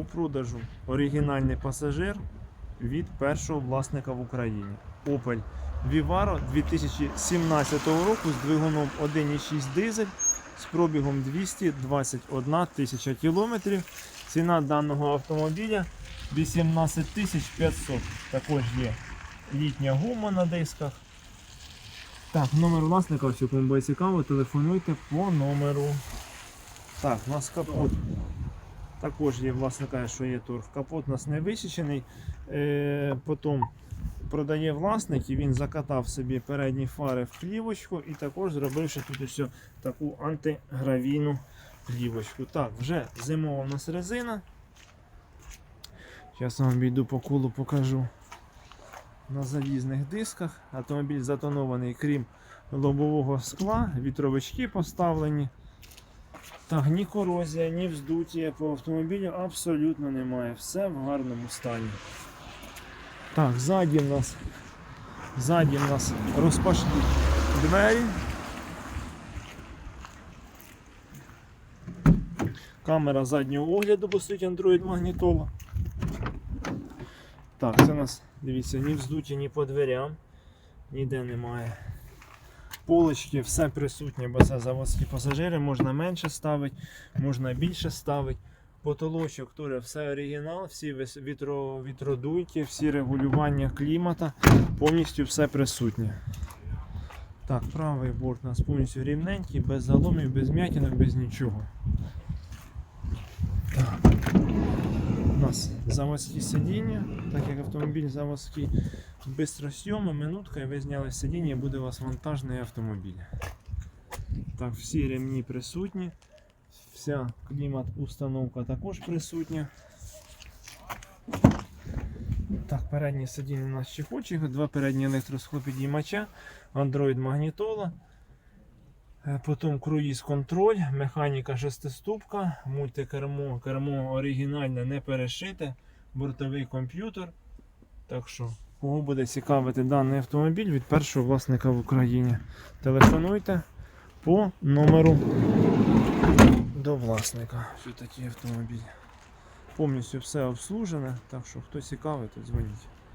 у продажу оригінальний пасажир від першого власника в Україні. Opel Vivaro 2017 року з двигуном 1,6 дизель з пробігом 221 тисяча кілометрів. Ціна даного автомобіля 18 500. Також є літня гума на дисках. Так, номер власника, якщо кому буде цікаво, телефонуйте по номеру. Так, у нас капот. Також є власник каже, що є торг. Капот у нас не висічений. Е, потім продає власник і він закатав собі передні фари в плівочку і також зробивши тут ось таку антигравійну плівочку. Так, вже зимова у нас резина. Зараз вам обійду по колу покажу. На залізних дисках. Автомобіль затонований, крім лобового скла, вітровички поставлені. Так, ні корозія, ні вздуття по автомобілю абсолютно немає. Все в гарному стані. Так, ззаді в нас, ззаді в нас розпашні двері. Камера заднього огляду, бо стоїть Android магнітола. Так, це у нас, дивіться, ні вздуті, ні по дверям. Ніде немає. Полочки, все присутнє, бо це заводські пасажири, можна менше ставити, можна більше ставити. Потолочок теж все оригінал, всі вітро, вітродуйки, всі регулювання клімата, повністю все присутнє. Так, правий борт у нас повністю рівненький, без заломів, без м'ятінок, без нічого. Так. Нас заводські сидіння, так як автомобіль заводський, бистросйоми, минутка і ви зняли сидіння, і буде у вас вантажний автомобіль. Так, всі ремні присутні. Вся клімат установка також присутня. Так, передні сидіння у нас чехочі, два передні електросхлопідіймача, Android магнітола. Е, Потім круїз контроль, механіка шестиступка, мультикермо, кермо оригінальне, не перешите, бортовий комп'ютер. Так що, кого буде цікавити даний автомобіль від першого власника в Україні, телефонуйте по номеру до власника. Що такий автомобіль. Повністю все обслужене, так що хто цікавий, то дзвоніть.